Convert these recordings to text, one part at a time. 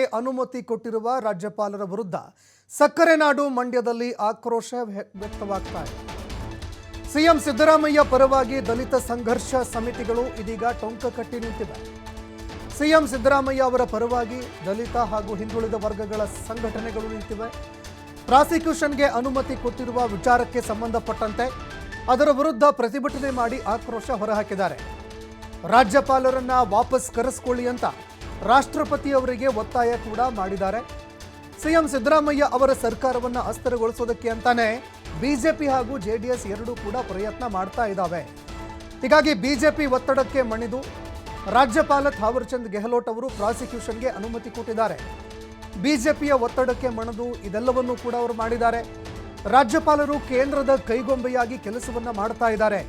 ಅನುಮತಿ ಕೊಟ್ಟಿರುವ ರಾಜ್ಯಪಾಲರ ವಿರುದ್ಧ ಸಕ್ಕರೆ ನಾಡು ಮಂಡ್ಯದಲ್ಲಿ ಆಕ್ರೋಶ ವ್ಯ- ವ್ಯಕ್ತವಾಗ್ತಾ ಇದೆ. ಸಿಎಂ ಸಿದ್ದರಾಮಯ್ಯ ಪರವಾಗಿ ದಲಿತ ಸಂಘರ್ಷ ಸಮಿತಿಗಳು ಇದೀಗ ಟೊಂಕ ಕಟ್ಟಿ ನಿಂತಿವೆ. ಸಿಎಂ ಸಿದ್ದರಾಮಯ್ಯ ಅವರ ಪರವಾಗಿ ದಲಿತ ಹಾಗೂ ಹಿಂದುಳಿದ ವರ್ಗಗಳ ಸಂಘಟನೆಗಳು ನಿಂತಿವೆ. ಪ್ರಾಸಿಕ್ಯೂಷನ್ಗೆ ಅನುಮತಿ ಕೊಟ್ಟಿರುವ ವಿಚಾರಕ್ಕೆ ಸಂಬಂಧಪಟ್ಟಂತೆ ಅದರ ವಿರುದ್ಧ ಪ್ರತಿಭಟನೆ ಮಾಡಿ ಆಕ್ರೋಶ ಹೊರಹಾಕಿದ್ದಾರೆ. ರಾಜ್ಯಪಾಲರನ್ನ ವಾಪಸ್ ಕರೆಸ್ಕೊಳ್ಳಿ ಅಂತ ರಾಷ್ಟ್ರಪತಿ ಅವರಿಗೆ ಒತ್ತಾಯ ಕೂಡ ಮಾಡಿದ್ದಾರೆ. ಸಿಎಂ ಸಿದ್ದರಾಮಯ್ಯ ಅವರ ಸರ್ಕಾರವನ್ನು ಅಸ್ಥಿರಗೊಳಿಸೋದಕ್ಕೆ ಅಂತಾನೆ ಬಿಜೆಪಿ ಹಾಗೂ ಜೆ ಡಿ ಎಸ್ ಎರಡೂ ಕೂಡ ಪ್ರಯತ್ನ ಮಾಡ್ತಾ ಇದ್ದಾವೆ ಹೀಗಾಗಿ ಬಿಜೆಪಿ ಒತ್ತಡಕ್ಕೆ ಮಣಿದು ರಾಜ್ಯಪಾಲ ಥಾವರ್ಚಂದ್ ಗೆಹ್ಲೋಟ್ ಅವರು ಪ್ರಾಸಿಕ್ಯೂಷನ್ಗೆ ಅನುಮತಿ ಕೊಟ್ಟಿದ್ದಾರೆ. ಬಿಜೆಪಿಯ ಒತ್ತಡಕ್ಕೆ ಮಣಿದು ಇದೆಲ್ಲವನ್ನೂ ಕೂಡ ಅವರು ಮಾಡಿದ್ದಾರೆ. ರಾಜ್ಯಪಾಲರು ಕೇಂದ್ರದ ಕೈಗೊಂಬೆಯಾಗಿ ಕೆಲಸವನ್ನು ಮಾಡ್ತಾ ಇದ್ದಾರೆ.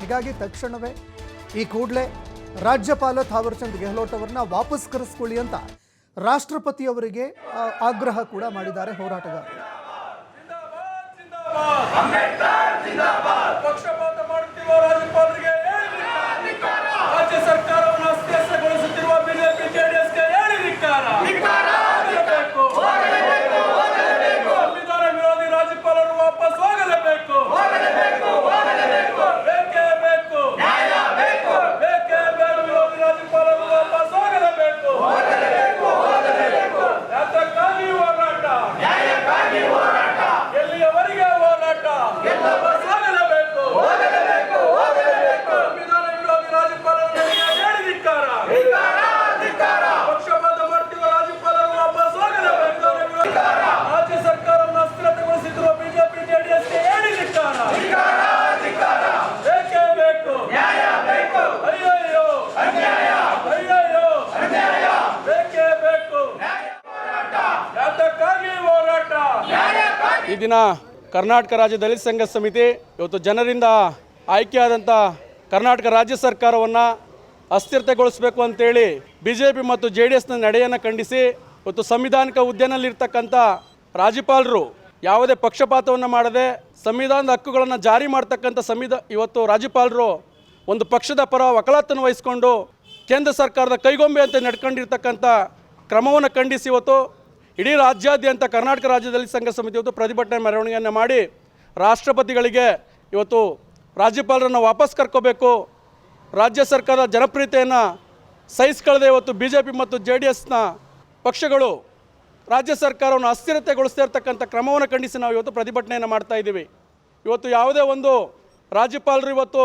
ಹೀಗಾಗಿ ತಕ್ಷಣವೇ ಈ ಕೂಡಲೇ ರಾಜ್ಯಪಾಲ ಥಾವರ್ಚಂದ್ ಗೆಹ್ಲೋಟ್ ಅವರನ್ನ ವಾಪಸ್ ಕರೆಸ್ಕೊಳ್ಳಿ ಅಂತ ರಾಷ್ಟ್ರಪತಿ ಅವರಿಗೆ ಆಗ್ರಹ ಕೂಡ ಮಾಡಿದ್ದಾರೆ ಹೋರಾಟಗಾರರು. ಈ ದಿನ ಕರ್ನಾಟಕ ರಾಜ್ಯ ದಲಿತ ಸಂಘ ಸಮಿತಿ ಇವತ್ತು ಜನರಿಂದ ಆಯ್ಕೆಯಾದಂಥ ಕರ್ನಾಟಕ ರಾಜ್ಯ ಸರ್ಕಾರವನ್ನು ಅಸ್ಥಿರತೆಗೊಳಿಸಬೇಕು ಅಂತೇಳಿ ಬಿ ಜೆ ಪಿ ಮತ್ತು ಜೆ ಡಿ ಎಸ್ನ ನಡೆಯನ್ನು ಖಂಡಿಸಿ ಇವತ್ತು ಸಂವಿಧಾನಿಕ ಹುದ್ದೆನಲ್ಲಿರ್ತಕ್ಕಂಥ ರಾಜ್ಯಪಾಲರು ಯಾವುದೇ ಪಕ್ಷಪಾತವನ್ನು ಮಾಡದೆ ಸಂವಿಧಾನದ ಹಕ್ಕುಗಳನ್ನು ಜಾರಿ ಮಾಡ್ತಕ್ಕಂಥ ಸಂವಿಧಾ, ಇವತ್ತು ರಾಜ್ಯಪಾಲರು ಒಂದು ಪಕ್ಷದ ಪರ ವಕಾಲತ್ತನ್ನು ವಹಿಸಿಕೊಂಡು ಕೇಂದ್ರ ಸರ್ಕಾರದ ಕೈಗೊಂಬೆ ಅಂತ ನಡ್ಕೊಂಡಿರ್ತಕ್ಕಂಥ ಕ್ರಮವನ್ನು ಖಂಡಿಸಿ ಇವತ್ತು ಇಡೀ ರಾಜ್ಯಾದ್ಯಂತ ಕರ್ನಾಟಕ ರಾಜ್ಯದಲ್ಲಿ ಸಂಘ ಸಮಿತಿ ಇವತ್ತು ಪ್ರತಿಭಟನೆ ಮೆರವಣಿಗೆಯನ್ನು ಮಾಡಿ ರಾಷ್ಟ್ರಪತಿಗಳಿಗೆ ಇವತ್ತು ರಾಜ್ಯಪಾಲರನ್ನು ವಾಪಸ್ ಕರ್ಕೋಬೇಕು. ರಾಜ್ಯ ಸರ್ಕಾರದ ಜನಪ್ರಿಯತೆಯನ್ನು ಸಹಿಸ್ಕೊಳ್ಳದೆ ಇವತ್ತು ಬಿ ಜೆ ಪಿ ಮತ್ತು ಜೆ ಡಿ ಎಸ್ನ ಪಕ್ಷಗಳು ರಾಜ್ಯ ಸರ್ಕಾರವನ್ನು ಅಸ್ಥಿರತೆಗೊಳಿಸ್ತಾ ಇರ್ತಕ್ಕಂಥ ಕ್ರಮವನ್ನು ಖಂಡಿಸಿ ನಾವು ಇವತ್ತು ಪ್ರತಿಭಟನೆಯನ್ನು ಮಾಡ್ತಾ ಇದ್ದೀವಿ. ಇವತ್ತು ಯಾವುದೇ ಒಂದು ರಾಜ್ಯಪಾಲರು ಇವತ್ತು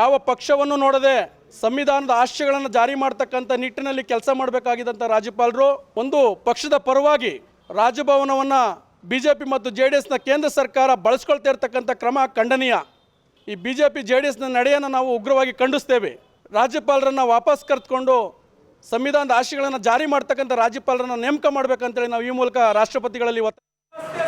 ಯಾವ ಪಕ್ಷವನ್ನು ನೋಡದೆ ಸಂವಿಧಾನದ ಆಶಯಗಳನ್ನು ಜಾರಿ ಮಾಡ್ತಕ್ಕಂಥ ನಿಟ್ಟಿನಲ್ಲಿ ಕೆಲಸ ಮಾಡಬೇಕಾಗಿದ್ದಂಥ ರಾಜ್ಯಪಾಲರು, ಒಂದು ಪಕ್ಷದ ಪರವಾಗಿ ರಾಜಭವನವನ್ನು ಬಿ ಜೆ ಪಿ ಮತ್ತು ಜೆ ಡಿ ಎಸ್ನ ಕೇಂದ್ರ ಸರ್ಕಾರ ಬಳಸ್ಕೊಳ್ತಾ ಇರ್ತಕ್ಕಂಥ ಕ್ರಮ ಖಂಡನೀಯ. ಈ B J P J D ಎಸ್ನ ನಡೆಯನ್ನು ನಾವು ಉಗ್ರವಾಗಿ ಖಂಡಿಸ್ತೇವೆ. ರಾಜ್ಯಪಾಲರನ್ನು ವಾಪಸ್ ಕರೆದುಕೊಂಡು ಸಂವಿಧಾನದ ಆಶಯಗಳನ್ನು ಜಾರಿ ಮಾಡ್ತಕ್ಕಂಥ ರಾಜ್ಯಪಾಲರನ್ನು ನೇಮಕ ಮಾಡಬೇಕಂತೇಳಿ ನಾವು ಈ ಮೂಲಕ ರಾಷ್ಟ್ರಪತಿಗಳಲ್ಲಿ ಒತ್ತ ಅಸ್ಥಿರಗೊಳಿಸುತ್ತಿರುವ